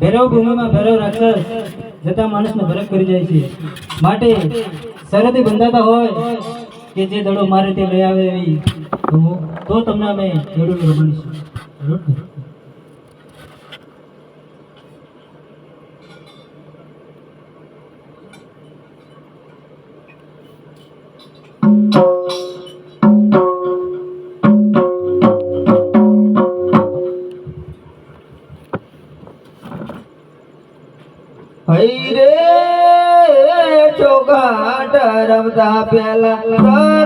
ભૈરવ ભૂમિમાં ભૈરવ રાક્ષસ જતા માણસનો ભરક કરી જાય છે. માટે સરહદી બંધાતા હોય કે જે દડો મારે તે લઈ આવે એવી. તો તમને અમે જરૂર રમીશું Bella, Bella.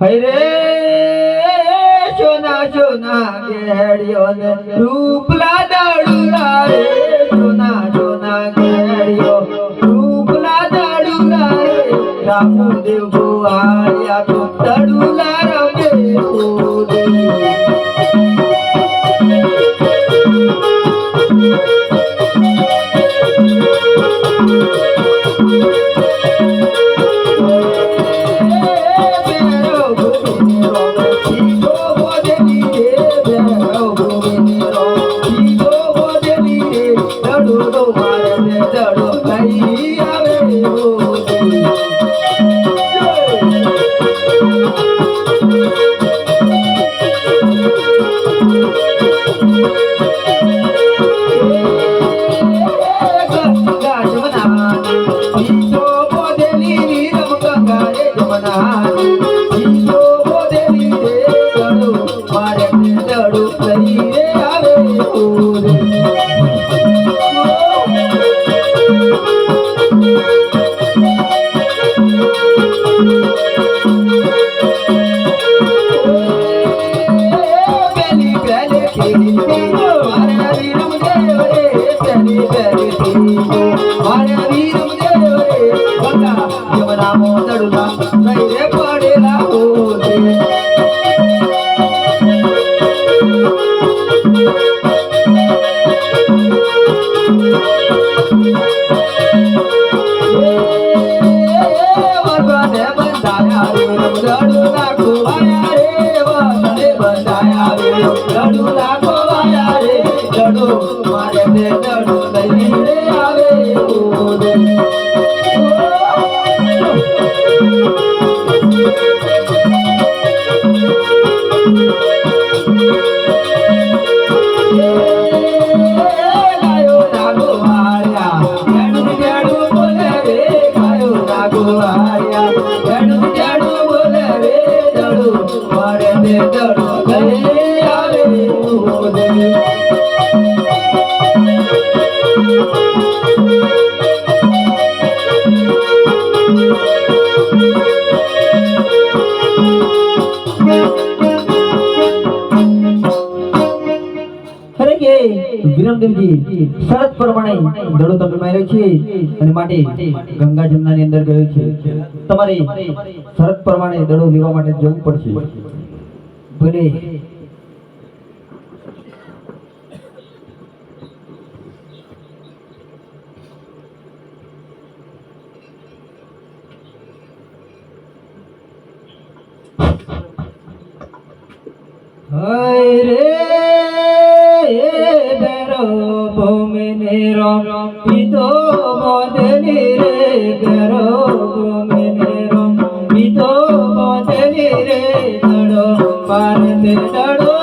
હરે સોના સોના કેડિયો ને રૂપલા દાડુલા રે, સોના સોના કેડિયો રૂપલા દાડુલા રે, રામદેવ ગોવાળિયા તો દાડુલા રમે, ઓ વિરમદેવજી શરત પ્રમાણે દડો તમે છે અને માટે ગંગા જમનાની અંદર ગયો છે. તમારે શરત પ્રમાણે દડો લેવા માટે જવું પડશે. ભલે હાય રે মেনেরা পিত মদনি রে করো মেনেরা পিত মদনি রে দড়ো পারতে দড়ো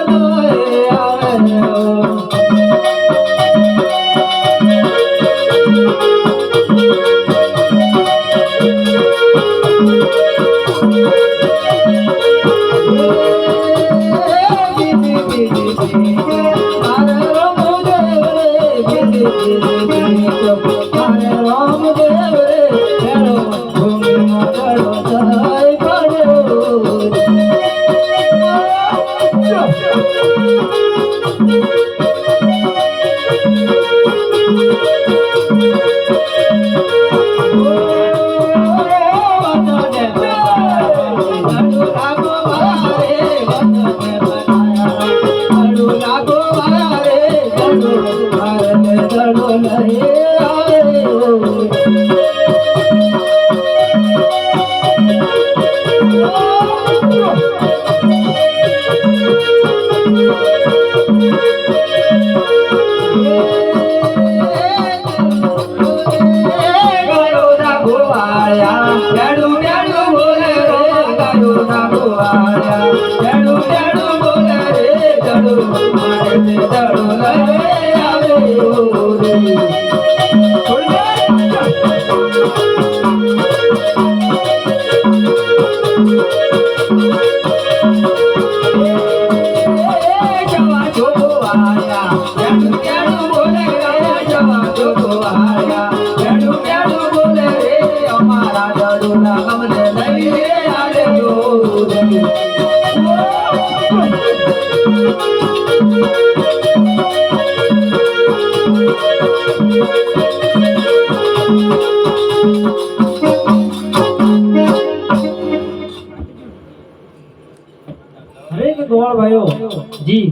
જી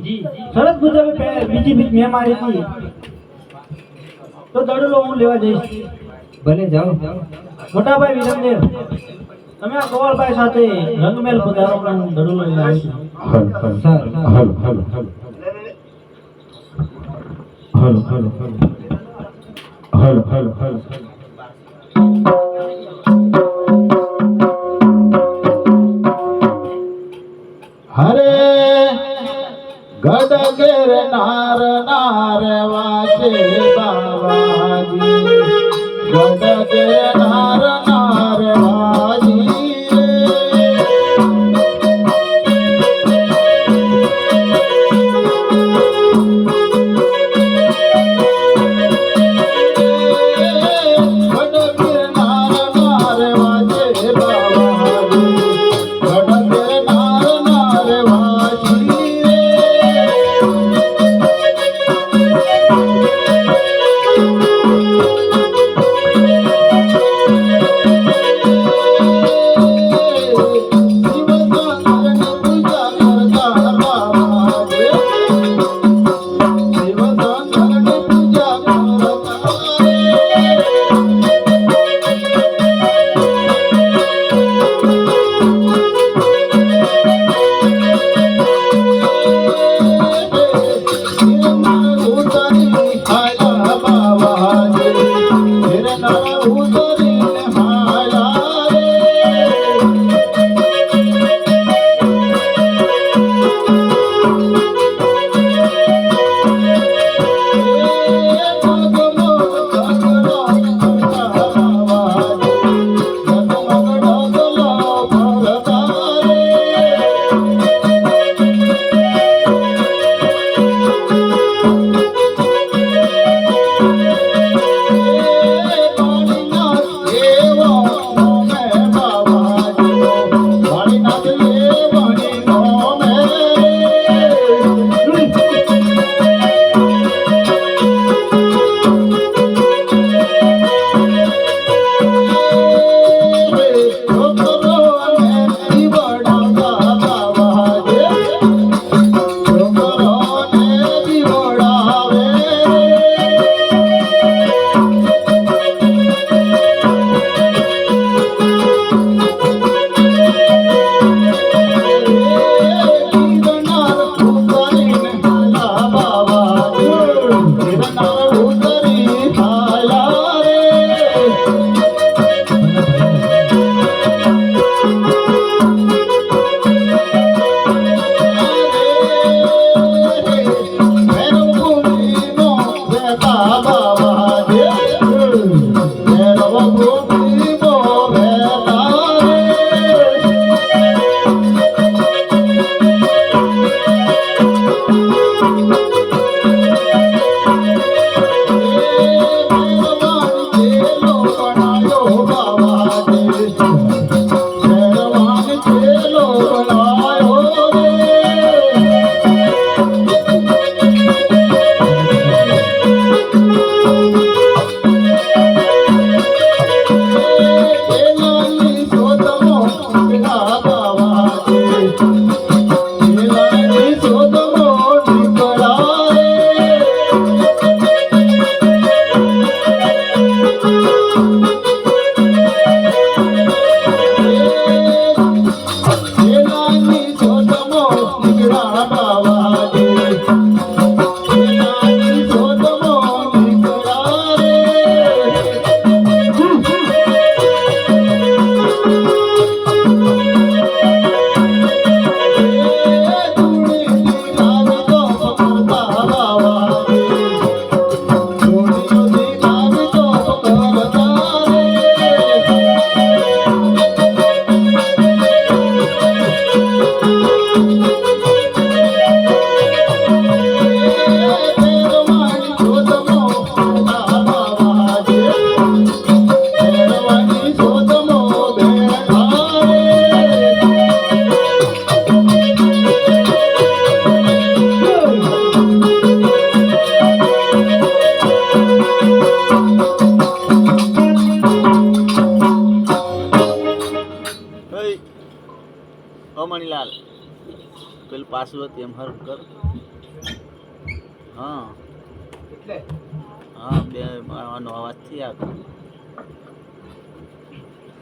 સરસ મુજબ બીજી બીજ મેં મારી હતી તો દડલો હું લેવા જઈશ. ભલે જાઓ. મોટાભાઈ વિરમદેવ તમે આ ગોવાળભાઈ સાથે રંગમેલ પધારો પણ હું દડલો લઈને આવીશ છું sir. Hello hello hello hello hello. Hello hello hello. હરે ખડગેર નાર નાર વાજે બાવાજી. ખડગેર નાર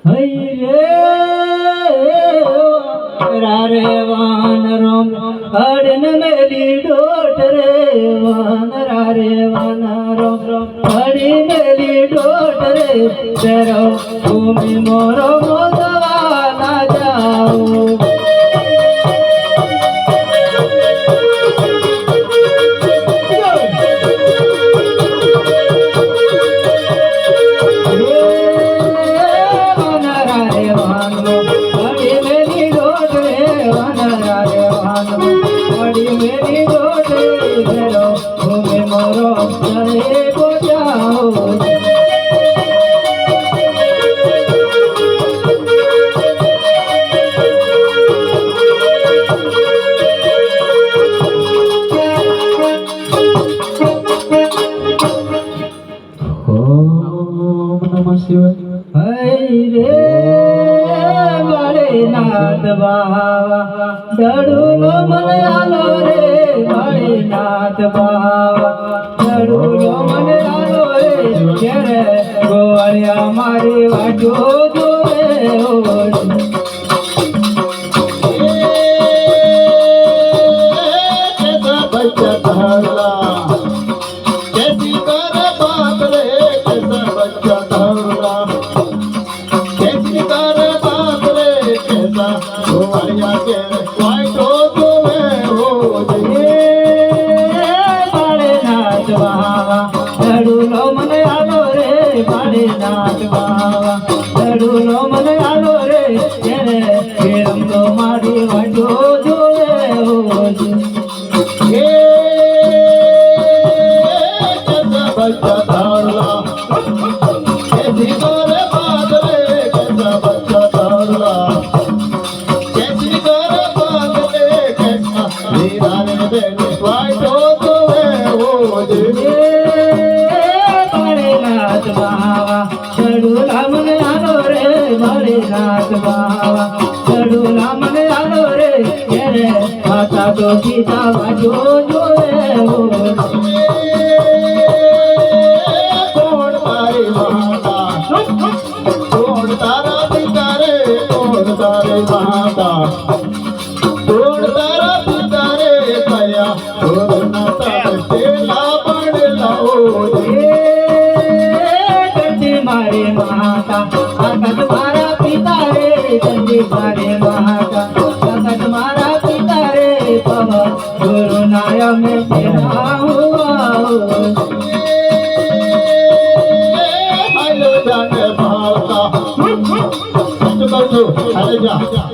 હૈ રે રારે વાન રોમ અડન મેલી ડોટ રે વાન રારે વાન રોમ અડી મેલી ડોટ રે તેરો ભૂમિ મોરો મોદો સીતાવા જોજો કોણ મારે માતા કોણ તારા પિતા રે કોણ તારે તારા પિતા રે કયા Bây.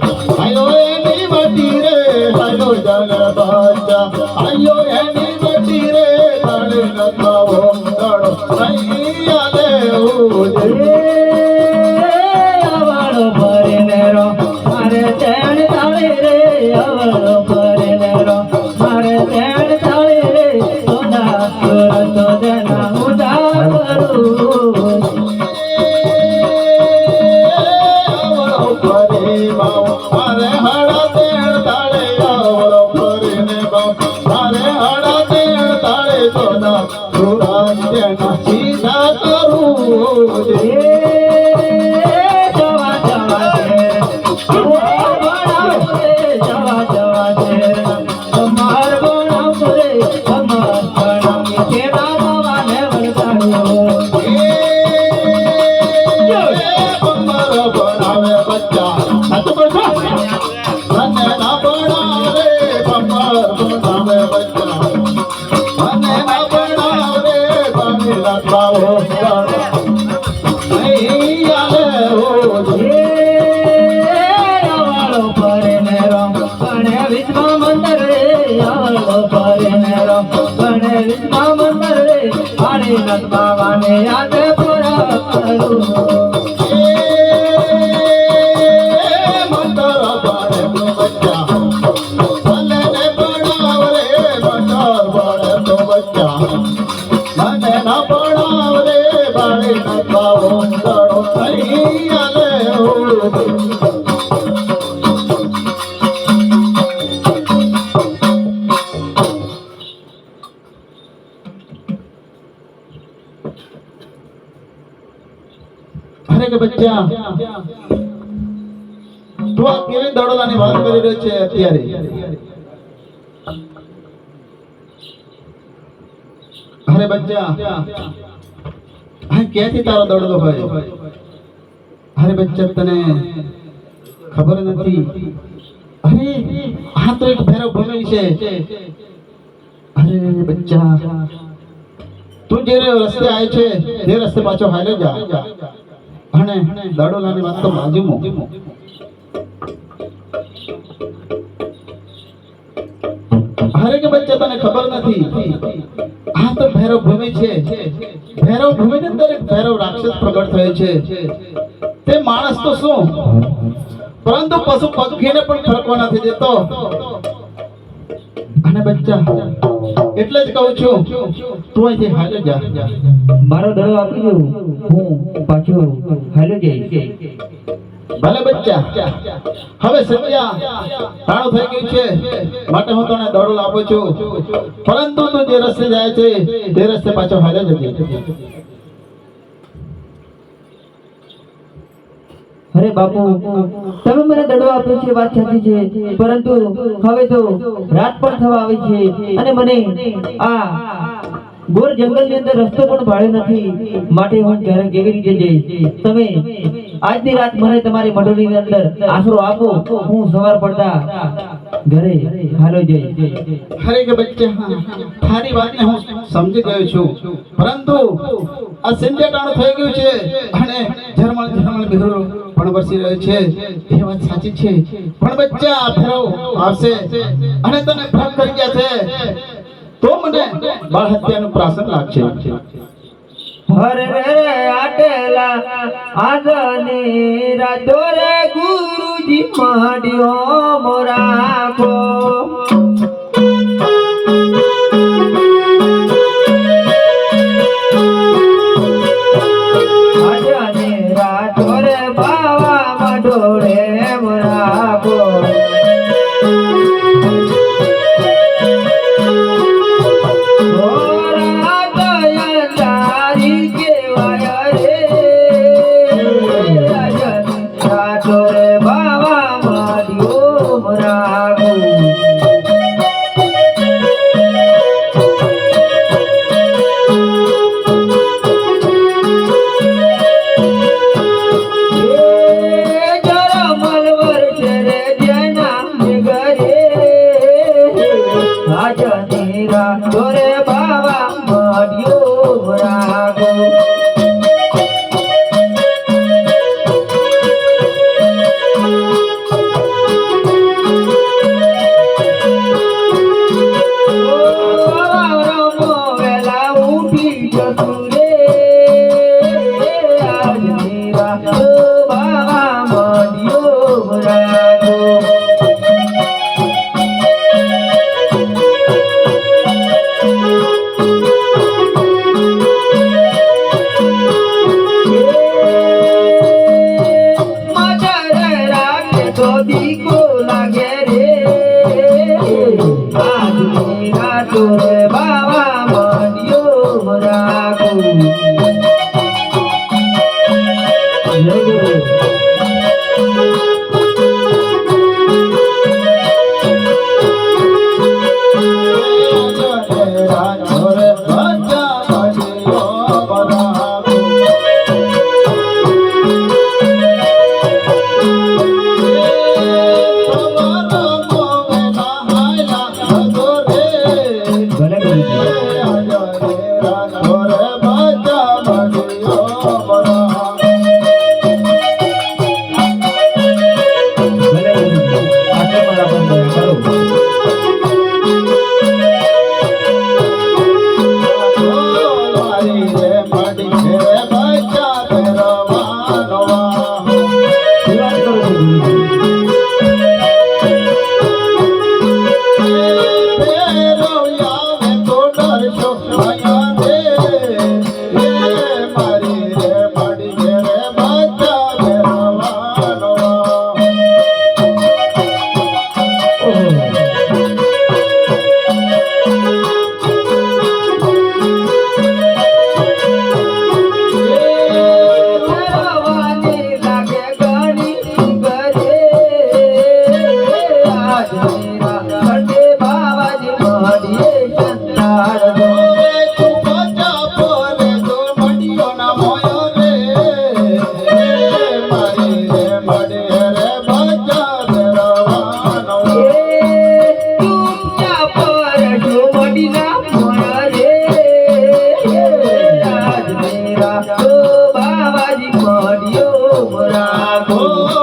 મેળો ગણેશ મામ કરે હારી નથ બાવાને યાદ પૂરા કરું. બચ્ચા. હા, ક્યાંથી તારો દોડતો હોય અરે બચ્ચા, તને ખબર નથી? અરે, આ તો એક ભૈરવ ભૂમિ છે. અરે બચ્ચા, તું જે રસ્તે આવે છે, તે રસ્તે પાછો હાલ્યો જા. અને દડોલાની વાત તો બાજુમાં અરે વચ્ચે તને ખબર નથી? આ તો ભૈરવ ભૂમિ છે. ભૈરવ ભૂમિની અંદર એક ભૈરવ રાક્ષસ પ્રગટ થયો છે. તે માણસ તો શું? પરંતુ પશુ પક્ષીને પણ ફરકવા નથી દેતો. અને બચ્ચા, એટલે જ કહું છું, તું અહીંથી હાલે જા. મારો દડો આપી દઉં. હું પાછો હાલે જઈશ. ભલે બચ્ચા. હવે સત્યા ટાણું થઈ ગયું છે. માટે હું તને દડો આપું છું. પરંતુ તું જે રસ્તે જાય છે, તે રસ્તે પાછો હાલે જજે અરે બાપુ, તમે મને દડો આપ્યો છે વાત સાચી છે. પરંતુ હવે તો રાત પણ થવા આવી છે અને મને આ ગોર જંગલની અંદર રસ્તો પણ ભાડે નથી. માટે હું ક્યારે કેવી રીતે જઈશ? તમે આજની રાત મને તમારી મંડળની અંદર આશરો આપો, હું સવાર પડતા ઘરે હાલો જઈ હરે કે બચ્ચા તારી વાતને હું સમજી ગયો છું. પરંતુ આ સંધ્યા ટાણું થઈ ગયું છે અને ઝરમળ ઝરમળ બિહરો પણ વરસી રહ્યો છે. એ વાત સાચી છે. પણ બચ્ચા આ ફેરવ આવશે અને તને ભ્રમ કરી ગયા છે. તો મને બાળ હત્યાનું પ્રાસન લાગશે. હરે રે આટેલા આજની રાતો રે ગુરુજી માંડ્યો મોરાખો આજની રાતો Oh.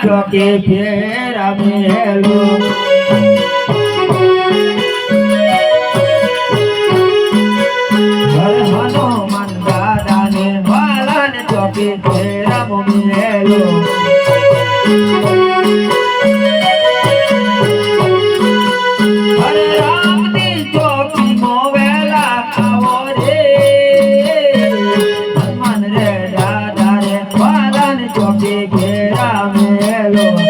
ચોકે ફેરા મેલો મેલો